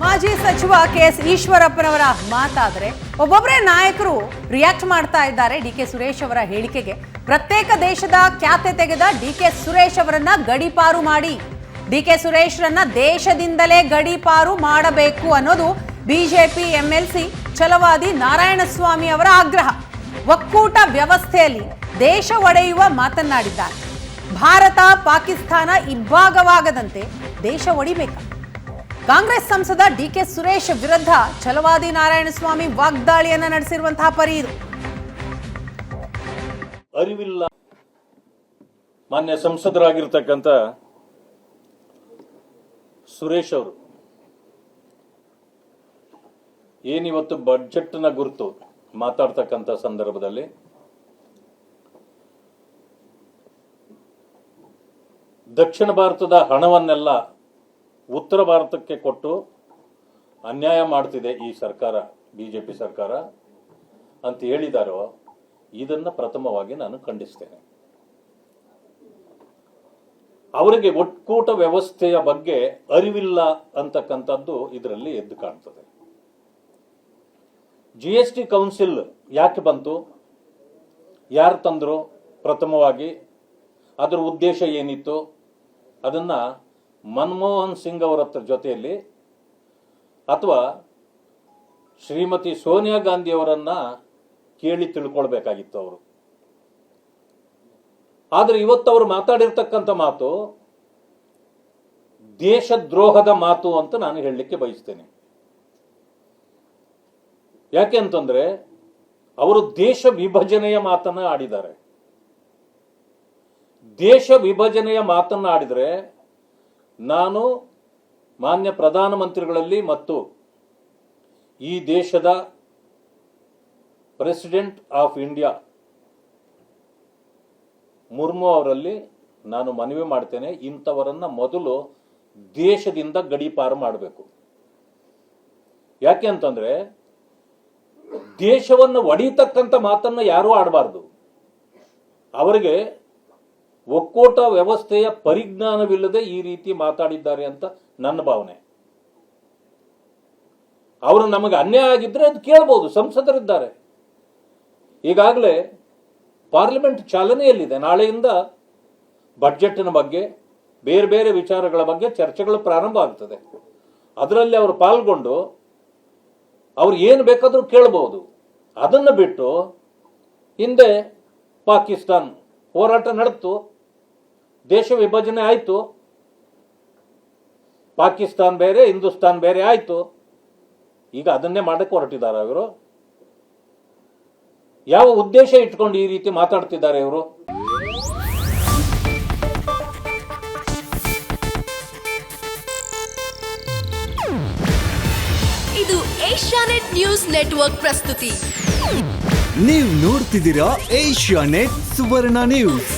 ಮಾಜಿ ಸಚಿವ K S ಈಶ್ವರಪ್ಪನವರ ಮಾತಾದರೆ ಒಬ್ಬೊಬ್ಬರೇ ನಾಯಕರು ರಿಯಾಕ್ಟ್ ಮಾಡ್ತಾ ಇದ್ದಾರೆ ಡಿ ಕೆ ಸುರೇಶ್ ಅವರ ಹೇಳಿಕೆಗೆ. ಪ್ರತ್ಯೇಕ ದೇಶದ ಖ್ಯಾತೆ ತೆಗೆದ ಡಿ ಕೆ ಸುರೇಶ್ ಅವರನ್ನ ಗಡೀಪಾರು ಮಾಡಿ. ಡಿ ಕೆ ಸುರೇಶ್ರನ್ನ ದೇಶದಿಂದಲೇ ಗಡೀಪಾರು ಮಾಡಬೇಕು ಅನ್ನೋದು ಬಿಜೆಪಿ ಎಂಎಲ್ಸಿ ಛಲವಾದಿ ನಾರಾಯಣಸ್ವಾಮಿ ಅವರ ಆಗ್ರಹ. ಒಕ್ಕೂಟ ವ್ಯವಸ್ಥೆಯಲ್ಲಿ ದೇಶ ಒಡೆಯುವ ಮಾತನ್ನಾಡಿದ್ದಾರೆ. ಭಾರತ ಪಾಕಿಸ್ತಾನ ಇಬ್ಬಾಗವಾಗದಂತೆ ದೇಶ ಒಡಿಬೇಕು? ಕಾಂಗ್ರೆಸ್ ಸಂಸದ ಡಿಕೆ ಸುರೇಶ್ ವಿರುದ್ಧ ಛಲವಾದಿ ನಾರಾಯಣಸ್ವಾಮಿ ವಾಗ್ದಾಳಿಯನ್ನ ನಡೆಸಿರುವಂತಹ ಪರಿ ಇದು. ಅರಿವಿಲ್ಲ. ಮಾನ್ಯ ಸಂಸದರಾಗಿರ್ತಕ್ಕಂಥ ಸುರೇಶ್ ಅವರು. ಏನಿವತ್ತು ಬಡ್ಜೆಟ್ನ ಗುರುತು ಮಾತಾಡ್ತಕ್ಕಂಥ ಸಂದರ್ಭದಲ್ಲಿ ದಕ್ಷಿಣ ಭಾರತದ ಹಣವನ್ನೆಲ್ಲ ಉತ್ತರ ಭಾರತಕ್ಕೆ ಕೊಟ್ಟು ಅನ್ಯಾಯ ಮಾಡ್ತಿದೆ ಈ ಸರ್ಕಾರ ಬಿ ಜೆ ಪಿ ಸರ್ಕಾರ ಅಂತ ಹೇಳಿದಾರೋ ಇದನ್ನು ಪ್ರಥಮವಾಗಿ ನಾನು ಖಂಡಿಸ್ತೇನೆ. ಅವರಿಗೆ ಒಕ್ಕೂಟ ವ್ಯವಸ್ಥೆಯ ಬಗ್ಗೆ ಅರಿವಿಲ್ಲ ಅಂತಕ್ಕಂಥದ್ದು ಇದರಲ್ಲಿ ಎದ್ದು ಕಾಣ್ತದೆ. ಜಿ ಎಸ್ ಟಿ ಕೌನ್ಸಿಲ್ ಯಾಕೆ ಬಂತು? ಯಾರು ತಂದರು ಪ್ರಥಮವಾಗಿ? ಅದರ ಉದ್ದೇಶ ಏನಿತ್ತು? ಅದನ್ನ ಮನಮೋಹನ್ ಸಿಂಗ್ ಅವರ ಜೊತೆಯಲ್ಲಿ ಅಥವಾ ಶ್ರೀಮತಿ ಸೋನಿಯಾ ಗಾಂಧಿ ಅವರನ್ನ ಕೇಳಿ ತಿಳ್ಕೊಳ್ಬೇಕಾಗಿತ್ತು ಅವರು. ಆದರೆ ಇವತ್ತು ಅವರು ಮಾತಾಡಿರ್ತಕ್ಕಂಥ ಮಾತು ದೇಶದ್ರೋಹದ ಮಾತು ಅಂತ ನಾನು ಹೇಳಲಿಕ್ಕೆ ಬಯಸ್ತೇನೆ. ಯಾಕೆ ಅಂತಂದ್ರೆ ಅವರು ದೇಶ ವಿಭಜನೆಯ ಮಾತನ್ನ ಆಡಿದ್ದಾರೆ. ದೇಶ ವಿಭಜನೆಯ ಮಾತನ್ನ ಆಡಿದ್ರೆ ನಾನು ಮಾನ್ಯ ಪ್ರಧಾನಮಂತ್ರಿಗಳಲ್ಲಿ ಮತ್ತು ಈ ದೇಶದ ಪ್ರೆಸಿಡೆಂಟ್ ಆಫ್ ಇಂಡಿಯಾ ಮುರ್ಮು ಅವರಲ್ಲಿ ನಾನು ಮನವಿ ಮಾಡ್ತೇನೆ. ಇಂಥವರನ್ನು ಮೊದಲು ದೇಶದಿಂದ ಗಡೀಪಾರು ಮಾಡಬೇಕು. ಯಾಕೆ ಅಂತಂದ್ರೆ ದೇಶವನ್ನು ಒಡೆಯತಕ್ಕಂಥ ಮಾತನ್ನು ಯಾರೂ ಆಡಬಾರ್ದು. ಅವರಿಗೆ ಒಕ್ಕೂಟ ವ್ಯವಸ್ಥೆಯ ಪರಿಜ್ಞಾನವಿಲ್ಲದೆ ಈ ರೀತಿ ಮಾತಾಡಿದ್ದಾರೆ ಅಂತ ನನ್ನ ಭಾವನೆ. ಅವರು ನಮಗೆ ಅನ್ಯಾಯ ಆಗಿದ್ರೆ ಅದು ಕೇಳಬಹುದು ಸಂಸದರಿದ್ದಾರೆ. ಈಗಾಗಲೇ ಪಾರ್ಲಿಮೆಂಟ್ ಚಾಲನೆಯಲ್ಲಿದೆ. ನಾಳೆಯಿಂದ ಬಜೆಟ್ನ ಬಗ್ಗೆ, ಬೇರೆ ಬೇರೆ ವಿಚಾರಗಳ ಬಗ್ಗೆ ಚರ್ಚೆಗಳು ಪ್ರಾರಂಭ ಆಗ್ತದೆ. ಅದರಲ್ಲಿ ಅವರು ಪಾಲ್ಗೊಂಡು ಅವ್ರು ಏನು ಬೇಕಾದರೂ ಕೇಳಬಹುದು ಅದನ್ನು ಬಿಟ್ಟು ಹಿಂದೆ ಪಾಕಿಸ್ತಾನ್ ಹೋರಾಟ ನಡೆತು. ದೇಶ ವಿಭಜನೆ ಆಯಿತು. ಪಾಕಿಸ್ತಾನ್ ಬೇರೆ ಹಿಂದೂಸ್ತಾನ್ ಬೇರೆ ಆಯಿತು. ಈಗ ಅದನ್ನೇ ಮಾಡಕ್ಕೆ ಹೊರಟಿದ್ದಾರೆ ಅವರು ಯಾವ ಉದ್ದೇಶ ಇಟ್ಕೊಂಡು ಈ ರೀತಿ ಮಾತಾಡ್ತಿದ್ದಾರೆ ಇವರು? ಇದು ಏಷ್ಯಾನೆಟ್ ನ್ಯೂಸ್ ನೆಟ್ವರ್ಕ್ ಪ್ರಸ್ತುತಿ. ನೀವು ನೋಡ್ತಿದ್ದೀರಾ ಏಷ್ಯಾ ನೆಟ್ ಸುವರ್ಣ ನ್ಯೂಸ್.